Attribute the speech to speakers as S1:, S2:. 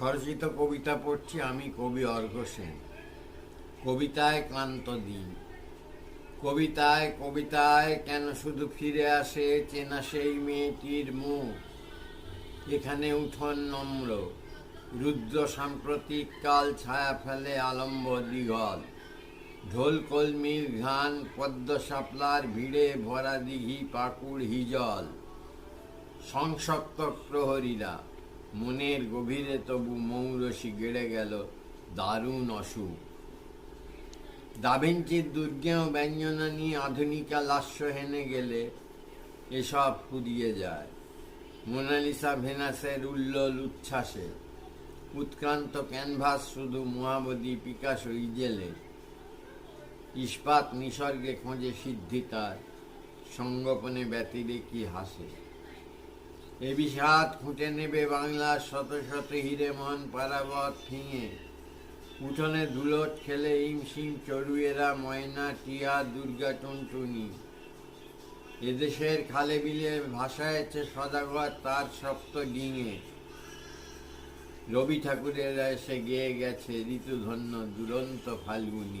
S1: স্বরচিত কবিতা পড়ছি আমি কবি অর্ঘ সেন। কবিতায় ক্লান্ত দিন। কবিতায় কবিতায় কেন শুধু ফিরে আসে চেনা সেই মেয়েটির মুখ? এখানে উঠোন নম্র। রুদ্র সাম্প্রতিক কাল ছায়া ফেলে আলম্ব দিঘল। ঢোল, কলমির ঘান পদ্ম শাপলার ভিড়ে ভরা দিঘি পাকুড় হিজল। সংসক্ত প্রহরীরা। মনের গভীরে তবু মৌরসি গেড়ে গেল দারুণ অসুখ। দাভিঞ্চির দুর্গেয় ব্যঞ্জনা নিয়ে আধুনিকা লাস্য হেনে গেলে এসব ফুরিয়ে যায়। মোনালিসা ভেনাসের উল্লোল উচ্ছ্বাসে, উৎক্রান্ত ক্যানভাস শুধু মহাবদী পিকাস ইজেলে। ইস্পাত নিসর্গে খোঁজে সিদ্ধি তার, সঙ্গোপনে ব্যতিরে কি হাসে। এ বিষাদ খুঁটে নেবে বাংলার শত শত হিরে মন পারাবত ফিঙে। উঠোনে ধুলোট খেলে ইমসিম চড়ুয়েরা ময়না, টিয়া, দুর্গা টুনটুনি। এদেশের খালে বিলে ভাসায়ছে সদাগর, তার সপ্ত ডিঙে। রবি ঠাকুরেরা এসে গেয়ে গেছে ঋতুধন্য দুরন্ত ফাল্গুনি।